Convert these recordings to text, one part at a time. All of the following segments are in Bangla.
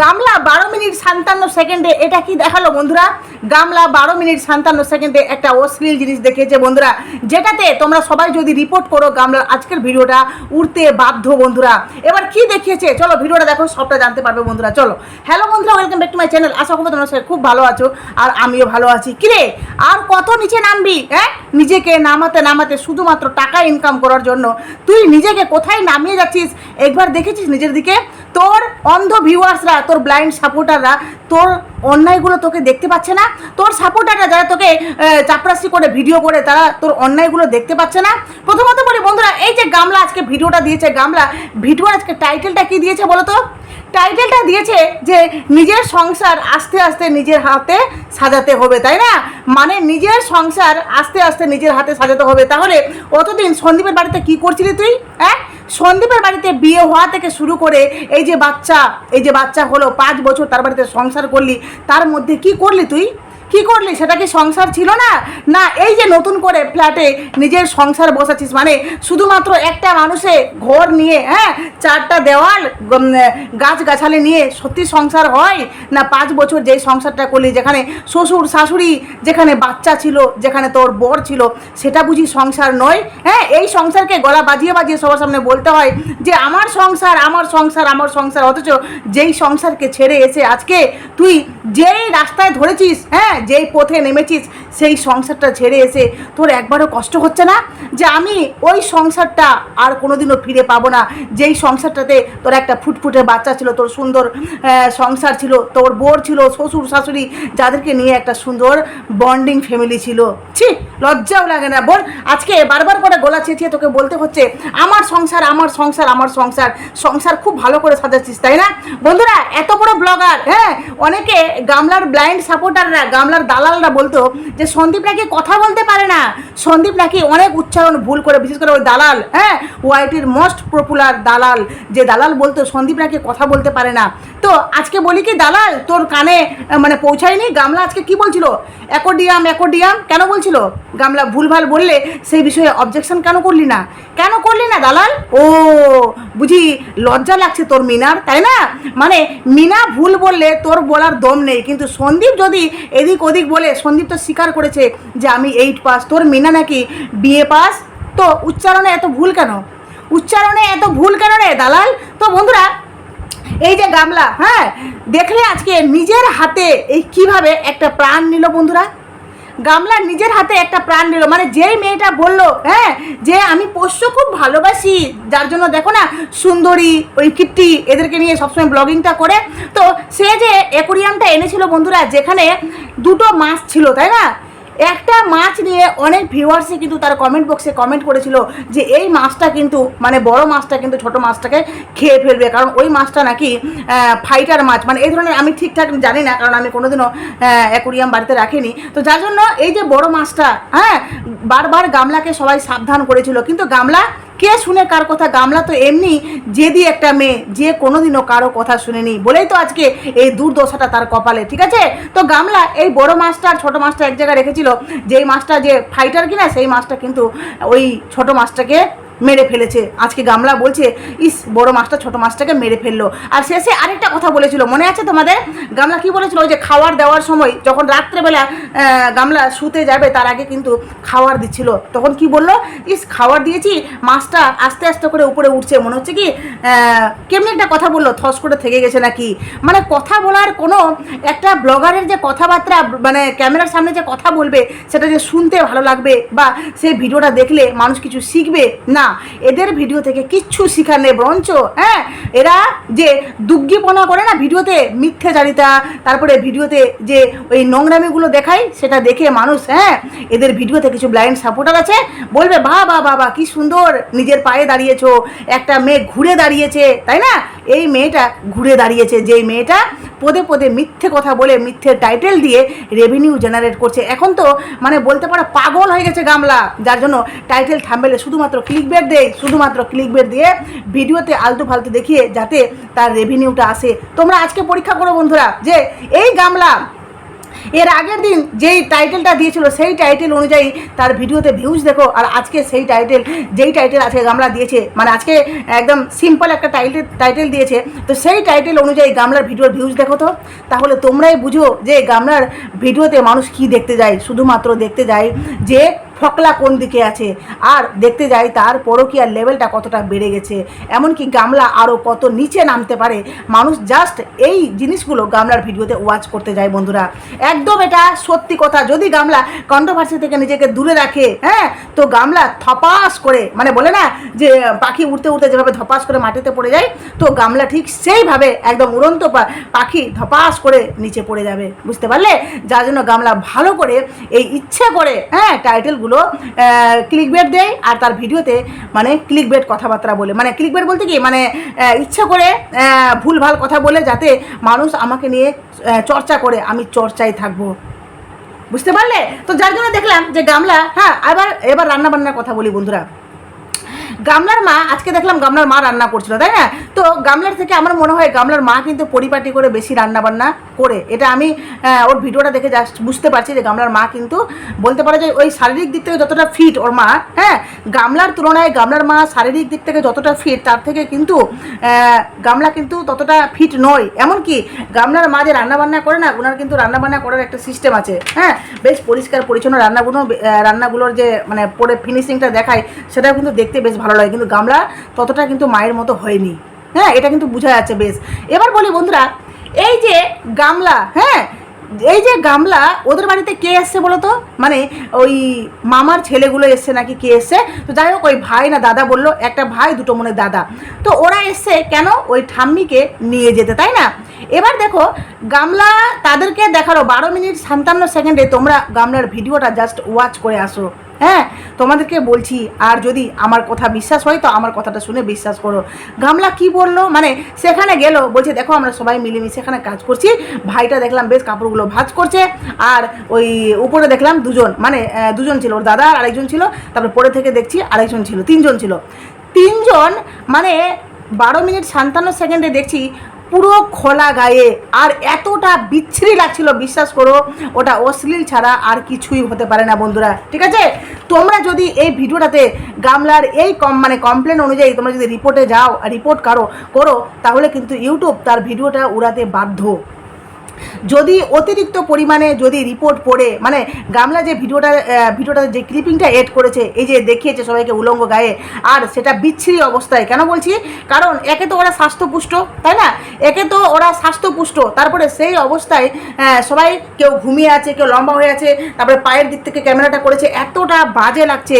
গামলা বারো মিনিট সাতান্ন সেকেন্ডে, এটা কি দেখাল বন্ধুরা? গামলা বারো মিনিট সাতান্ন সেকেন্ডে একটা অশ্লীল জিনিস দেখিয়েছে বন্ধুরা, যেটাতে তোমরা সবাই যদি রিপোর্ট করো গামলার আজকের ভিডিওটা উঠতে বাধ্য বন্ধুরা। এবার কি দেখিয়েছে? চলো ভিডিওটা দেখো, সবটা জানতে পারবে বন্ধুরা, চলো। হ্যালো বন্ধুরা welcome back to my channel আশা করব তোমরা খুব ভালো আছো, আর আমিও ভালো আছি। কিরে আর কত নিচে নামবি হ্যাঁ? নিজেকে নামাতে নামাতে শুধুমাত্র টাকা ইনকাম করার জন্য। তুই নিজেকে কোথায় নামিয়ে যাচ্ছিস? একবার দেখেছিস নিজের দিকে? তোর অন্ধ ভিউয়ার্সরা, তোর ব্লাইন্ড সাপোর্টাররা তোর অন্যায়গুলো তোকে দেখতে পাচ্ছে না, তোর সাপোর্টাররা যারা তোকে চাপরাশি করে ভিডিও করে, তারা তোর অন্যায়গুলো দেখতে পাচ্ছে না। প্রথমত বলি, বন্ধুরা, এই যে গামলা আজকে ভিডিওটা দিয়েছে, গামলা, ভিডিওর আজকে টাইটেলটা কি দিয়েছে বলো তো টাইটেলটা দিয়েছে যে নিজের সংসার আস্তে আস্তে নিজের হাতে সাজাতে হবে, তাই না? মানে নিজের সংসার আস্তে আস্তে নিজের হাতে সাজাতে হবে। তাহলে অতদিন সন্দীপের বাড়িতে কি করছিলি তুই হ্যাঁ? সন্দীপের বাড়িতে বিয়ে হওয়া থেকে শুরু করে এই যে বাচ্চা, এই যে বাচ্চা হলো, পাঁচ বছর তার বাড়িতে সংসার করলি, তার মধ্যে কি করলি তুই? কি করলি? সেটা কি সংসার ছিল না? না এই যে নতুন করে ফ্ল্যাটে নিজের সংসার বসাচ্ছিস মানে শুধুমাত্র একটা মানুষে ঘর নিয়ে হ্যাঁ চারটা দেওয়াল উম, গাছ গাছালি নিয়ে সত্যি সংসার হয়? না পাঁচ বছর যেই সংসারটা করলি যেখানে শ্বশুর শাশুড়ি যেখানে বাচ্চা ছিল যেখানে তোর বর ছিল সেটা বুঝি সংসার নয়? হ্যাঁ এই সংসারকে গলা বাজিয়ে বাজিয়ে সবার সামনে বলতে হয় যে আমার সংসার আমার সংসার আমার সংসার। অথচ যেই সংসারকে ছেড়ে এসে আজকে তুই যেই রাস্তায় ধরেছিস হ্যাঁ যেই পথে নেমেছিস, সেই সংসারটা ছেড়ে এসে তোর একবারও কষ্ট হচ্ছে না? যে আমি ওই সংসারটা আর কোনোদিনও ফিরে পাবো না। যেই সংসারটাতে তোর একটা ফুটফুটে বাচ্চা ছিল, তোর সুন্দর সংসার ছিল, তোর বোর ছিল, শ্বশুর, শাশুড়ি, যাদেরকে নিয়ে একটা সুন্দর বন্ডিং ফ্যামিলি ছিল। ছি, লজ্জাও লাগে না বোন। আজকে বারবার করে গলা চেঁচিয়ে তোকে বলতে হচ্ছে, আমার সংসার আমার সংসার আমার সংসার। সংসার খুব ভালো করে সাজাচ্ছিস, তাই না? বন্ধুরা, এত বড় ব্লগার হ্যাঁ? অনেকে গামলার ব্লাইন্ড সাপোর্টাররা গামলার দালালরা বলতো যে সন্দীপ নাকি কথা বলতে পারে না। সন্দীপ নাকি অনেক উচ্চারণ ভুল করে, বিশেষ করে ওই দালাল হ্যাঁ? ওয়াইটির মোস্ট পপুলার দালাল। যে দালাল বলতো সন্দীপ নাকি কথা বলতে পারে না। তো আজকে বলি কি দালাল, তোর কানে মানে পৌঁছায়নি? গামলা আজকে কি বলছিল? অ্যাকোডিয়াম অ্যাকোডিয়াম কেন বলছিল? গামলা ভুলভাল বললে সেই বিষয়ে অবজেকশন কেন করলি না? কেন করলি না দালাল? ও, বুঝি লজ্জা লাগছে তোর মিনার, তাই না? মানে মিনা ভুল বললে তোর বলার দম নেই। কিন্তু সন্দীপ যদি এদিক ওদিক বলে সন্দীপ তো স্বীকার করেছে যে আমি এইট পাস তোর মিনা নাকি বিএ পাস তো উচ্চারণে এত ভুল কেন? উচ্চারণে এত ভুল কেন রে দালাল? তো বন্ধুরা, এই যে গামলা হ্যাঁ দেখলে আজকে নিজের হাতে এই কীভাবে একটা প্রাণ নিল বন্ধুরা? গামলা নিজের হাতে একটা প্রাণ নিল। মানে যেই মেয়েটা বলল হ্যাঁ যে আমি পোষ্য খুব ভালোবাসি, যার জন্য দেখো না, সুন্দরী, ওই কিট্টি এদেরকে নিয়ে সবসময় ব্লগিংটা করে। তো সে যে অ্যাকোরিয়ামটা এনেছিল বন্ধুরা, যেখানে দুটো মাছ ছিল, তাই না? একটা মাছ নিয়ে অনেক ভিউয়ার্সই কিন্তু তার কমেন্ট বক্সে কমেন্ট করেছিল যে এই মাছটা কিন্তু মানে বড় মাছটা কিন্তু, ছোট মাছটাকে খেয়ে ফেলবে। কারণ ওই মাছটা নাকি ফাইটার মাছ। মানে এই ধরনের আমি ঠিকঠাক জানি না, কারণ আমি কোনোদিনও অ্যাকোরিয়াম বাড়িতে রাখিনি। তো যার জন্য এই যে বড় মাছটা হ্যাঁ বারবার গামলাকে সবাই সাবধান করেছিল। কিন্তু গামলা কে শুনে কার কথা? গামলা তো এমনি যে জেদি একটা মেয়ে, যে কোনোদিনও কারও কথা শুনেনি। বলেই তো আজকে এই দুর্দশাটা তার কপালে, ঠিক আছে? তো গামলা, এই বড় মাছটা ছোট মাছটা এক জায়গায় রেখেছিল। যেই মাছটা যে ফাইটার কিনা, সেই মাছটা কিন্তু ওই ছোট মাছটাকে মেরে ফেলেছে। আজকে গামলা বলছে, ইস, বড় মাছটা, ছোট মাছটাকে মেরে ফেলল। আর শেষে আরেকটা কথা বলেছিল, মনে আছে তোমাদের? গামলা কি বলেছিল? ওই যে খাওয়ার দেওয়ার সময়, যখন রাত্রেবেলা গামলা শুতে যাবে, তার আগে কিন্তু খাওয়ার দিচ্ছিল। তখন কি বলল? ইস, খাওয়ার দিয়েছি, মাছটা আস্তে আস্তে করে উপরে উঠছে। মনে হচ্ছে কি কেমনি একটা কথা বলল, থস করে থেকে গেছে নাকি? মানে কথা বলার কোনো একটা ব্লগারের যে কথাবার্তা মানে ক্যামেরার সামনে যে কথা বলবে, সেটা যে শুনতে ভালো লাগবে বা সেই ভিডিওটা দেখলে মানুষ কিছু শিখবে, না। এদের ভিডিও থেকে কিচ্ছু শিখার নেই, বরঞ্চ হ্যাঁ এরা যে দুগ্গিপনা করে না ভিডিওতে মিথ্যাচারিতা তারপরে ভিডিওতে যে ওই নোংরামিগুলো দেখায়, সেটা দেখে মানুষ হ্যাঁ এদের ভিডিওতে কিছু ব্লাইন্ড সাপোর্টার আছে, বলবে, বা বা বাবা কি সুন্দর নিজের পায়ে দাঁড়িয়েছো, একটা মেয়ে ঘুরে দাঁড়িয়েছে। তাই না? এই মেয়েটা ঘুরে দাঁড়িয়েছে, যেই মেয়েটা পদে পদে মিথ্যে কথা বলে, মিথ্যে টাইটেল দিয়ে রেভিনিউ জেনারেট করছে। এখন তো মানে বলতে পারো, পাগল হয়ে গেছে গামলা, যার জন্য টাইটেল থাম্বেলে শুধুমাত্র ক্লিক বেট দেয়, শুধুমাত্র ক্লিক বেট দিয়ে ভিডিওতে আলতু ফালতু দেখিয়ে যাতে তার রেভিনিউটা আসে। তোমরা আজকে পরীক্ষা করো বন্ধুরা যে এই গামলা, এর আগের দিন যেই টাইটেলটা দিয়েছিল, সেই টাইটেল অনুযায়ী তার ভিডিওতে ভিউজ দেখো, আর আজকে সেই টাইটেল যেই টাইটেল আজকে গামলা দিয়েছে মানে আজকে একদম সিম্পল একটা টাইটেল টাইটেল দিয়েছে, তো সেই টাইটেল অনুযায়ী গামলার ভিডিওর ভিউজ দেখো তো। তাহলে তোমরাই বুঝো যে গামলার ভিডিওতে মানুষ কি দেখতে যায়, শুধুমাত্র দেখতে যায় যে ফকলা কোন দিকে আছে? আর দেখতে যাই, তার পরকিয়ার লেভেলটা কতটা বেড়ে গেছে। এমনকি গামলা আরও কত নিচে নামতে পারে। মানুষ জাস্ট এই জিনিসগুলো গামলার ভিডিওতে ওয়াচ করতে যায় বন্ধুরা। একদম এটা সত্যি কথা। যদি গামলা কন্ট্রোভার্সি থেকে নিজেকে দূরে রাখে হ্যাঁ তো গামলা থপাস করে মানে বলে না যে, পাখি উঠতে উঠতে যেভাবে ধপাস করে মাটিতে পড়ে যায়, তো গামলা ঠিক সেইভাবে একদম উড়ন্ত পাখি ধপাস করে নিচে পড়ে যাবে। বুঝতে পারলে? যার জন্য গামলা ভালো করে, এই ইচ্ছে করে হ্যাঁ টাইটেলগুলো ক্লিক বেট দেয় আর তার ভিডিওতে মানে ক্লিক বেট কথাবার্তা বলে। মানে ক্লিক বেট বলতে কি? মানে ইচ্ছা করে আহ, ভুলভাল কথা বলে যাতে মানুষ আমাকে নিয়ে চর্চা করে আমি চর্চায় থাকব। বুঝতে পারলে? তো যার জন্য দেখলাম যে গামলা হ্যাঁ আবার এবার রান্না বান্নার কথা বলি বন্ধুরা। গামলার মা, আজকে দেখলাম গামলার মা রান্না করছিল, তাই না? তো গামলার থেকে আমার মনে হয় গামলার মা কিন্তু পরিপাটি করে বেশি রান্না বান্না করে। এটা আমি ওর ভিডিওটা দেখে জাস্ট বুঝতে পারছি যে গামলার মা কিন্তু বলতে পারে যে ওই শারীরিক দিক থেকে যতটা ফিট ওর মা হ্যাঁ? গামলার তুলনায় গামলার মা শারীরিক দিক থেকে যতটা ফিট তার থেকে কিন্তু গামলা কিন্তু ততটা ফিট নয়। এমনকি গামলার মা যে রান্নাবান্না করে না ওনার কিন্তু রান্নাবান্না করার একটা সিস্টেম আছে হ্যাঁ? বেশ পরিষ্কার, পরিচ্ছন্ন রান্নাগুলো রান্নাগুলোর যে মানে পরে ফিনিশিংটা দেখায়, সেটাও কিন্তু দেখতে বেশ ভালো লাগে, কিন্তু গামলা ততটা কিন্তু মায়ের মতো হয়নি। হ্যাঁ এটা কিন্তু বোঝা যাচ্ছে বেশ। এবার বলি বন্ধুরা, এই যে গামলা হ্যাঁ এই যে গামলা, ওদের বাড়িতে কে এসছে বলো তো? মানে ওই মামার ছেলেগুলো এসছে নাকি কে এসছে? তো যাই হোক, ওই ভাই না দাদা বলল, একটা ভাই, দুটো মনে দাদা। তো ওরা এসছে কেন? ওই ঠাম্মিকে নিয়ে যেতে, তাই না? এবার দেখো, গামলা তাদেরকে দেখাল। বারো মিনিট সাতান্ন সেকেন্ডে তোমরা গামলার ভিডিওটা জাস্ট ওয়াচ করে আসো। হ্যাঁ তোমাদেরকে বলছি, আর যদি আমার কথা বিশ্বাস হয়, তো আমার কথাটা শুনে বিশ্বাস করো। গামলা কি বলল? মানে সেখানে গেল, বলছে, দেখো, আমরা সবাই মিলেমিশে এখানে কাজ করছি। ভাইটা দেখলাম বেশ কাপড়গুলো ভাজ করছে, আর ওই উপরে দেখলাম দুজন মানে দুজন ছিল, ওর দাদা আর আরেকজন ছিল, তারপরে পরে থেকে দেখছি আরেকজন ছিল, তিনজন ছিল। তিনজন মানে বারো মিনিট সাতান্ন সেকেন্ডে দেখছি পুরো খোলা গায়ে। আর এতটা বিচ্ছিরি লাগছিল, বিশ্বাস করো, ওটা অশ্লীল ছাড়া আর কিছুই হতে পারে না বন্ধুরা, ঠিক আছে? তোমরা যদি এই ভিডিওটাতে গামলার এই কম মানে কমপ্লেন অনুযায়ী তোমরা যদি রিপোর্টে যাও রিপোর্ট করো করো, তাহলে কিন্তু ইউটিউব তার ভিডিওটা উড়াতে বাধ্য। যদি অতিরিক্ত পরিমাণে যদি রিপোর্ট পড়ে মানে গামলা যে ভিডিওটা ভিডিওটা যে ক্লিপিংটা এড করেছে, এই যে দেখিয়েছে সবাইকে উলঙ্গ গায়ে, আর সেটা বিচ্ছিরি অবস্থায়, কেন বলছি? কারণ একে তো ওরা স্বাস্থ্যপুষ্ট, তাই না? একে তো ওরা স্বাস্থ্যপুষ্ট, তারপরে সেই অবস্থায় সবাই কেউ ঘুমিয়ে আছে, কেউ লম্বা হয়ে আছে, তারপরে পায়ের দিক থেকে ক্যামেরাটা করেছে, এতটা বাজে লাগছে।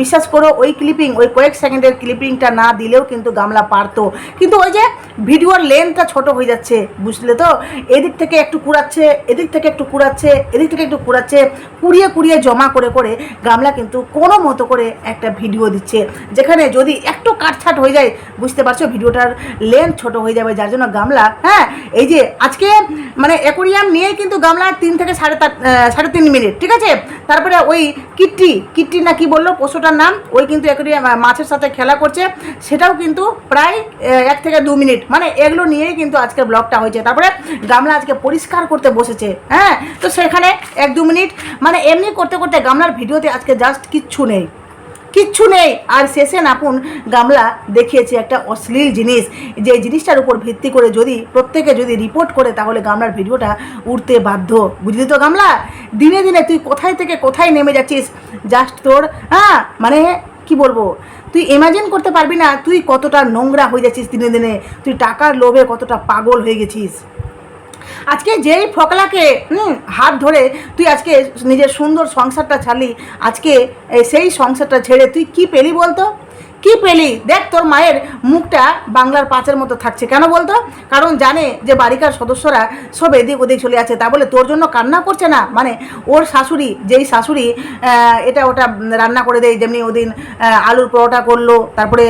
বিশ্বাস করো, ওই ক্লিপিং ওই কয়েক সেকেন্ডের ক্লিপিংটা না দিলেও কিন্তু গামলা পারতো। কিন্তু ওই যে ভিডিওর লেন্থটা ছোট হয়ে যাচ্ছে, বুঝলে তো? এদিক থেকে একটু কুড়াচ্ছে, এদিক থেকে একটু কুড়াচ্ছে, এদিক থেকে একটু কুড়াচ্ছে, কুড়িয়ে কুড়িয়ে জমা করে করে গামলা কিন্তু কোনো মতো করে একটা ভিডিও দিচ্ছে। যেখানে যদি একটু কাটছাট হয়ে যায়, বুঝতে পারছ ভিডিওটার লেন্থ ছোট হয়ে যাবে, যার জন্য গামলা হ্যাঁ এই যে আজকে মানে অ্যাকোরিয়াম নিয়ে কিন্তু গামলা তিন থেকে সাড়ে সাড়ে তিন মিনিট, ঠিক আছে? তারপরে ওই কিট্টি কিট্টি না কি বলল পশুটার নাম, ওই কিন্তু অ্যাকোরিয়াম মাছের সাথে খেলা করছে, সেটাও কিন্তু প্রায় এক থেকে দু মিনিট মানে এগুলো নিয়েই কিন্তু আজকের ব্লগটা হয়েছে। তারপরে গামলা আজকে পরিষ্কার করতে বসেছে হ্যাঁ? তো সেখানে এক দু মিনিট মানে এমনি করতে করতে গামলার ভিডিওতে আজকে জাস্ট কিচ্ছু নেই। কিচ্ছু নেই। আর শেষে নাপুন গামলা দেখিয়েছে একটা অশ্লীল জিনিস। যে জিনিসটার উপর ভিত্তি করে যদি প্রত্যেকে যদি রিপোর্ট করে, তাহলে গামলার ভিডিওটা উঠতে বাধ্য। বুঝলি তো গামলা? দিনে দিনে তুই কোথায় থেকে কোথায় নেমে যাচ্ছিস? জাস্ট তোর হ্যাঁ? মানে কি বলব? তুই ইমাজিন করতে পারবি না তুই কতটা নোংরা হয়ে যাচ্ছিস দিনে দিনে। তুই টাকার লোভে কতটা পাগল হয়ে গেছিস। আজকে যেই ফকলাকে, হুম, হাত ধরে তুই আজকে নিজের সুন্দর সংসারটা ছাড়লি আজকে সেই সংসারটা ছেড়ে তুই কি পেলি বলতো? কি পেলি? দেখ, তোর মায়ের মুখটা বাংলার পাঁচের মতো থাকছে। কেন বলতো? কারণ জানে যে বাড়িকার সদস্যরা সব এদিক ওদিক চলে আছে তা বলে তোর জন্য কান্না করছে না? মানে ওর শাশুড়ি, যেই শাশুড়ি এটা ওটা রান্না করে দেয়, যেমনি ওদিন আলুর পরোটা করল, তারপরে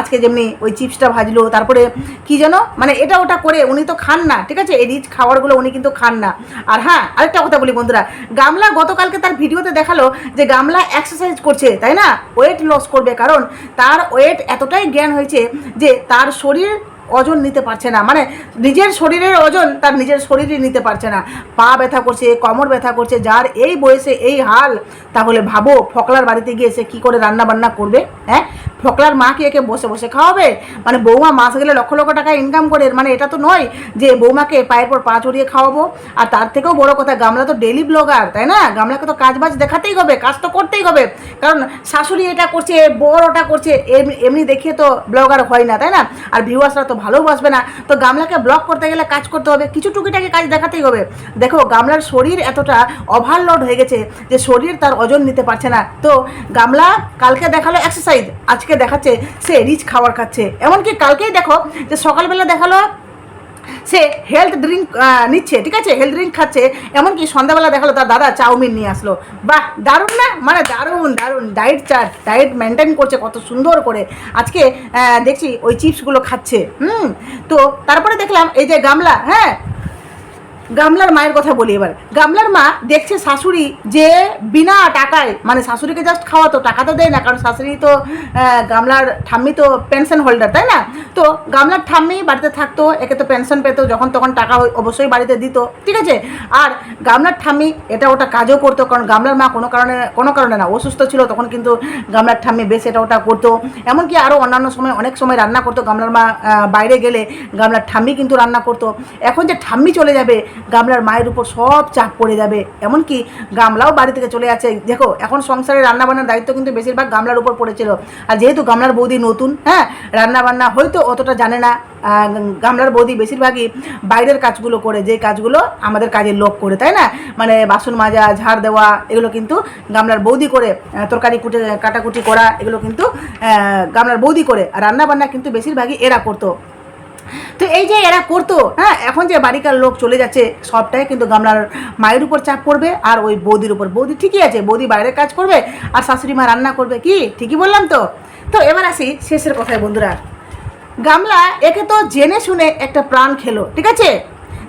আজকে যেমনি ওই চিপসটা ভাজলো, তারপরে কি যেন মানে এটা ওটা করে উনি তো খান না, ঠিক আছে? এই রিচ খাবারগুলো উনি কিন্তু খান না। আর হ্যাঁ আরেকটা কথা বলি বন্ধুরা, গামলা গতকালকে তার ভিডিওতে দেখাল যে গামলা এক্সারসাইজ করছে, তাই না? ওয়েট লস করবে, কারণ তার ওয়েট এতটাই জ্ঞান হয়েছে যে তার শরীর ওজন নিতে পারছে না। মানে নিজের শরীরের ওজন তার নিজের শরীরই নিতে পারছে না। পা ব্যথা করছে, কোমর ব্যথা করছে, যার এই বয়সে এই হাল, তাহলে ভাবো ফকলার বাড়িতে গিয়ে সে কী করে রান্না বান্না করবে হ্যাঁ? ফকলার মা কি একে বসে বসে খাওয়াবে? মানে বৌমা মাস গেলে লক্ষ লক্ষ টাকা ইনকাম করে মানে এটা তো নয় যে বৌমাকে পায়ের পর পা চড়িয়ে খাওয়াবো। আর তার থেকেও বড় কথা, গামলা তো ডেলি ব্লগার তাই না? গামলাকে তো কাজ বাজ দেখাতেই হবে, কাজ তো করতেই হবে। কারণ শাশুড়ি এটা করছে বর ওটা করছে এমনি- এমনি দেখিয়ে তো ব্লগার হয় না, তাই না? আর ভিউয়ার্সরা তো ভালোবাসবে না। তো গামলাকে ব্লগ করতে গেলে কাজ করতে হবে, কিছু টুকিটাকি কাজ দেখাতেই হবে। দেখো, গামলার শরীর এতটা ওভারলোড হয়ে গেছে যে শরীর তার ওজন নিতে পারছে না। তো গামলা কালকে দেখাল এক্সারসাইজ আজকে দেখাচ্ছে, সে রিচ খাবার খাচ্ছে। এমনকি কালকেই দেখো যে সকালবেলা দেখাল, সে হেলথ ড্রিঙ্ক নিচ্ছে, ঠিক আছে? হেলথ ড্রিঙ্ক খাচ্ছে। এমনকি সন্ধ্যাবেলা দেখাল তার দাদা চাউমিন নিয়ে আসলো। বাহ, দারুণ না? মানে দারুণ দারুণ। ডায়েট চার্ট ডায়েট মেনটেন করছে কত সুন্দর করে। আজকে দেখছি ওই চিপসগুলো খাচ্ছে। হুম, তো তারপরে দেখলাম এই যে গামলা হ্যাঁ? গামলার মায়ের কথা বলি এবার। গামলার মা দেখছে শাশুড়ি যে বিনা টাকায় মানে শাশুড়িকে জাস্ট খাওয়াতো টাকা তো দেয় না, কারণ শাশুড়ি তো গামলার ঠাম্মি তো পেনশন হোল্ডার তাই না? তো গামলার ঠাম্মি বাড়িতে থাকতো, একে তো পেনশন পেতো, যখন তখন টাকা অবশ্যই বাড়িতে দিত, ঠিক আছে? আর গামলার ঠাম্মি এটা ওটা কাজও করতো, কারণ গামলার মা কোনো কারণে কোনো কারণে না অসুস্থ ছিল, তখন কিন্তু গামলার ঠাম্মি বেশ এটা ওটা করতো। এমনকি আরও অন্যান্য সময়, অনেক সময় রান্না করতো, গামলার মা বাইরে গেলে গামলার ঠাম্মি কিন্তু রান্না করতো। এখন যে ঠাম্মি চলে যাবে গামলার মায়ের উপর সব চাপ পড়ে যাবে। এমনকি গামলাও বাড়ি থেকে চলে যাচ্ছে। দেখো, এখন সংসারে রান্না বান্নার দায়িত্ব কিন্তু বেশিরভাগ গামলার উপর পড়েছিল। আর যেহেতু গামলার বৌদি নতুন হ্যাঁ রান্না বান্না হয়তো অতটা জানে না গামলার বৌদি বেশিরভাগই বাইরের কাজগুলো করে, যে কাজগুলো আমাদের কাজের লোক করে, তাই না? মানে বাসন মাজা, ঝাড় দেওয়া, এগুলো কিন্তু গামলার বৌদি করে তরকারি কুটে, কাটাকুটি করা, এগুলো কিন্তু গামলার বৌদি করে। আর রান্নাবান্না কিন্তু বেশিরভাগই এরা করতো। তো এই যে এরা করতো হ্যাঁ এখন যে বাড়িকার লোক চলে যাচ্ছে, সবটাই কিন্তু গামলার মায়ের উপর চাপ পড়বে আর ওই বৌদির উপর। বৌদি ঠিকই আছে, বৌদি বাইরের কাজ করবে আর শাশুড়ি মা রান্না করবে, কি? ঠিকই বললাম তো? তো এবার আসি শেষের কথায়, বন্ধুরা। গামলা একে তো জেনে শুনে একটা প্রাণ খেলো, ঠিক আছে?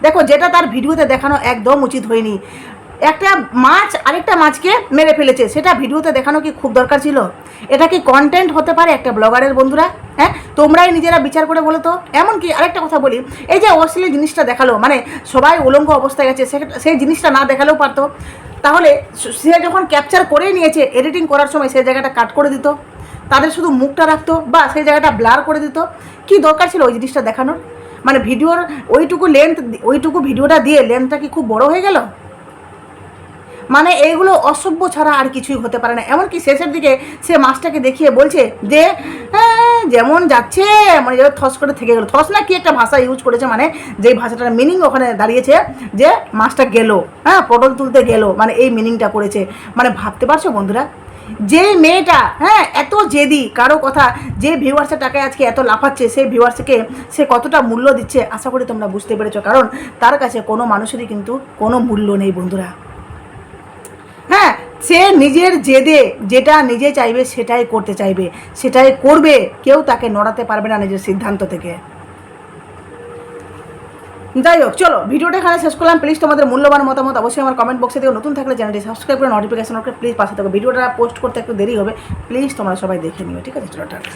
দেখো, যেটা তার ভিডিওতে দেখানো একদম উচিত হয়নি। একটা মাছ, আরেকটা মাছকে মেরে ফেলেছে। সেটা ভিডিওতে দেখানো কি খুব দরকার ছিল? এটা কি কন্টেন্ট হতে পারে একটা ব্লগারের বন্ধুরা? হ্যাঁ? তোমরাই নিজেরা বিচার করে বলো তো। এমনকি আরেকটা কথা বলি, এই যে অশ্লীল জিনিসটা দেখাল মানে সবাই উলঙ্গ অবস্থায় গেছে সেই জিনিসটা না দেখালেও পারতো। তাহলে সে যখন ক্যাপচার করেই নিয়েছে এডিটিং করার সময় সেই জায়গাটা কাট করে দিত। তাদের শুধু মুখটা রাখতো বা সেই জায়গাটা ব্লার করে দিত। কি দরকার ছিল ওই জিনিসটা দেখানোর? মানে ভিডিওর ওইটুকু লেন্থ ওইটুকু ভিডিওটা দিয়ে লেন্থটা কি খুব বড় হয়ে গেল? মানে এইগুলো অসভ্য ছাড়া আর কিছুই হতে পারে না। এমনকি শেষের দিকে সে মাছটাকে দেখিয়ে বলছে যে "হ্যাঁ, যেমন যাচ্ছে মানে যেন থস করে থেকে গেল। থস না কি একটা ভাষা ইউজ করেছে মানে যেই ভাষাটার মিনিং ওখানে দাঁড়িয়েছে যে মাছটা গেল হ্যাঁ পটল তুলতে গেল মানে এই মিনিংটা করেছে। মানে ভাবতে পারছ বন্ধুরা? যে মেয়েটা হ্যাঁ এত জেদি কারও কথা যে ভিউয়ার্সের টাকায় আজকে এত লাফাচ্ছে সেই ভিউয়ার্সকে সে কতটা মূল্য দিচ্ছে আশা করি তোমরা বুঝতে পেরেছ। কারণ তার কাছে কোনো মানুষেরই কিন্তু কোনো মূল্য নেই বন্ধুরা। সে নিজের জেদে যেটা নিজে চাইবে সেটাই করতে চাইবে, সেটাই করবে, কেউ তাকে নড়াতে পারবে না নিজের সিদ্ধান্ত থেকে। যাই হোক, চলো, ভিডিওটা এখানে শেষ করলাম। প্লিজ তোমাদের মূল্যবান মতামত অবশ্যই আমার কমেন্ট বক্সে দিও। নতুন থাকলে চ্যানেলটি সাবস্ক্রাইব করে নোটিফিকেশন প্লিজ পাশে থাকো। ভিডিওটা পোস্ট করতে একটু দেরি হবে। প্লিজ তোমরা সবাই দেখে নিও, ঠিক আছে? চলো, টাটা।